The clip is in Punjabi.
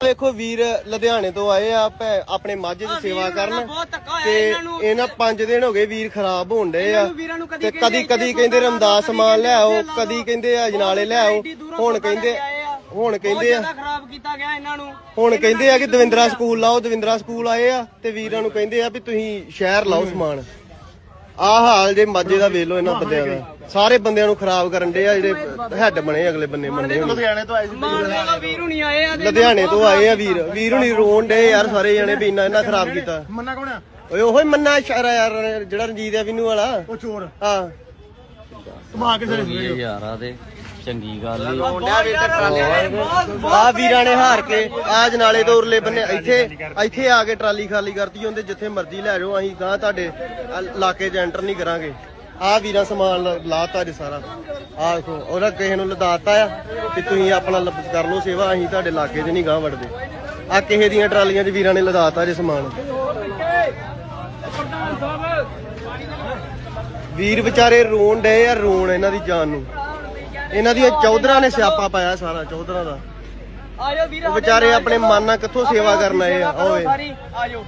ਵੇਖੋ ਵੀਰ ਲੁਧਿਆਣੇ ਤੋਂ ਆਏ ਆ ਭੈ- ਆਪਣੇ ਮਾਝੇ ਦੀ ਸੇਵਾ ਕਰਨ ਬਹੁਤ ਧੱਕਾ ਹੋਇਆ ਤੇ ਇਹਨਾਂ ਨੂੰ ਇਹਨਾਂ 5 ਦਿਨ ਹੋ ਗਏ ਵੀਰ ਖਰਾਬ ਹੋਣ ਡਏ ਆ। ਵੀਰਾਂ ਨੂੰ ਕਦੀ ਤੇ ਕਦੀ ਕਦੀ ਕਹਿੰਦੇ ਰਮਦਾਸ ਕਦੀ ਇੱਥੇ ਲਾ ਕਦੀ ਲਓ। ਕਹਿੰਦੇ ਆ ਜਨਾਲੇ ਐਡੀ ਦੂਰੋਂ ਹੁਣ ਕਹਿੰਦੇ ਲੈ। ਹੁਣ ਕਹਿੰਦੇ ਆ ਜ਼ਿਆਦਾ ਖਰਾਬ ਕੀਤਾ ਗਿਆ ਇਹਨਾਂ ਨੂੰ। ਹੁਣ ਕਹਿੰਦੇ ਆ ਕਿ ਦਵਿੰਦਰਾ ਸਕੂਲ ਲਾਓ ਦਵਿੰਦਰਾ ਸਕੂਲ ਆਏ ਆ ਤੇ ਵੀਰਾਂ ਨੂੰ ਕਹਿੰਦੇ ਆ ਵੀ ਤੁਸੀਂ ਸ਼ਹਿਰ ਲਾਓ ਸਮਾਨ। ਆਹ ਹਾਲ ਜੇ ਮਾਝੇ ਦਾ ਵੇਖ ਲਓ ਇਹਨਾਂ ਬੰਦਿਆਂ ਦਾ। ਸਾਰੇ ਬੰਦਿਆਂ ਨੂੰ ਖਰਾਬ ਕਰਨ ਦੇ ਆ ਜਿਹੜੇ ਹੈੱਡ ਬਣੇ ਅਗਲੇ ਬੰਨੇ ਹੋਣੇ ਲੁਧਿਆਣੇ ਤੋਂ ਆਏ ਸੀ ਮਾਰਨੇ ਦਾ ਵੀਰ ਹੁਣੀ ਆਏ ਆ ਤੇ ਲੁਧਿਆਣੇ ਤੋਂ ਆਏ ਆ ਵੀਰ। ਵੀਰ ਹੁਣੀ ਰੋਣ ਡੇ ਯਾਰ ਸਾਰੇ ਜਣੇ ਵੀ ਇੰਨਾ ਇੰਨਾ ਖਰਾਬ ਕੀਤਾ। ਮੰਨਾ ਕੌਣ ਆ? ਓਏ ਉਹੀ ਮੰਨਾ ਇਸ਼ਾਰਾ ਯਾਰ ਜਿਹੜਾ ਰਣਜੀਤ ਆ ਵਿਨੂ ਵਾਲਾ। ਉਹ ਚੋਰ। ਹਾਂ। ਕੇ ਸਾਰੇ ਤੇ ਚੰਗੀ ਗੱਲ। ਆ। ਵੀਰਾਂ ਨੇ ਹਾਰ ਕੇ ਆ ਜਨਾਲੇ ਤੋਂ ਉਰਲੇ ਬੰਨੇ ਇੱਥੇ ਇੱਥੇ ਆ ਕੇ ਟਰਾਲੀ ਖਾਲੀ ਕਰਤੀ ਹੁੰਦੇ ਜਿੱਥੇ ਮਰਜ਼ੀ ਲੈ ਜਾਓ ਅਸੀਂ ਗਾਂ ਤੁਹਾਡੇ ਇਲਾਕੇ 'ਚ ਐਂਟਰ ਨਹੀਂ ਕਰਾਂਗੇ। ਆ ਵੀਰਾਂ ਸਮਾਨ ਲਾਤਾ ਜੇ ਸਾਰਾ। ਆ ਦੇਖੋ ਉਹਦਾ ਕਿਸੇ ਨੂੰ ਲਦਾਤਾ ਆ ਕਿ ਤੁਸੀਂ ਆਪਣਾ ਲ- ਕਰ ਲਓ ਸੇਵਾ ਅਸੀਂ ਤੁਹਾਡੇ ਇਲਾਕੇ 'ਚ ਨਹੀਂ ਗਾਂ ਵੜਦੇ ਆ ਕਿਸੇ ਦੀਆਂ ਟਰਾਲੀਆਂ 'ਚ ਵੀਰਾਂ ਨੇ ਲਦਾਤਾ ਜੇ ਸਮਾਨ। ਵੀਰ ਵਿਚਾਰੇ ਰੋਣ ਡਏ ਆ ਰੋਣ ਇਹਨਾਂ ਦੀ ਜਾਨ ਨੂੰ। ਇਹਨਾਂ ਦੀਆਂ ਚੌਧਰਾਂ ਨੇ ਸਿਆਪਾ ਪਾਇਆ ਸਾਰਾ ਚੌਧਰਾਂ ਦਾ। ਆਜੋ ਵੀਰ ਉਹ ਵਿਚਾਰੇ ਆਪਣੇ ਮਨ ਨਾਲ ਕਿੱਥੋਂ ਸੇਵਾ ਕਰਨ ਆਏ ਆ? ਓਏ। ਆਜੋ।